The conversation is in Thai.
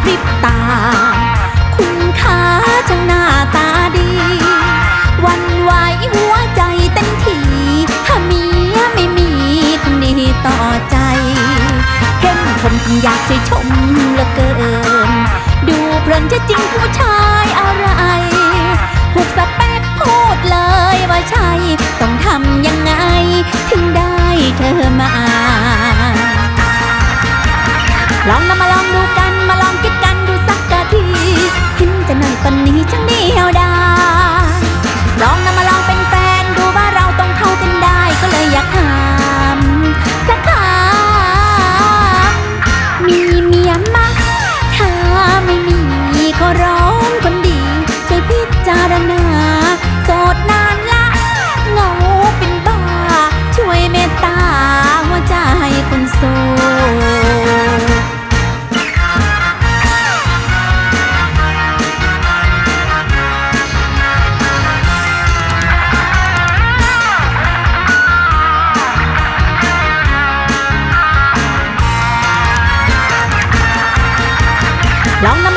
พริบตา คุณค่าจังหน้าตาดี วันไหวหัวใจเต้นที ถ้าเมียไม่มีคนดีต่อใจ เข้มข้นจริงอยากจะชมเหลือเกิน ดูเพลินจะจริงผู้ชายอะไร lón lắm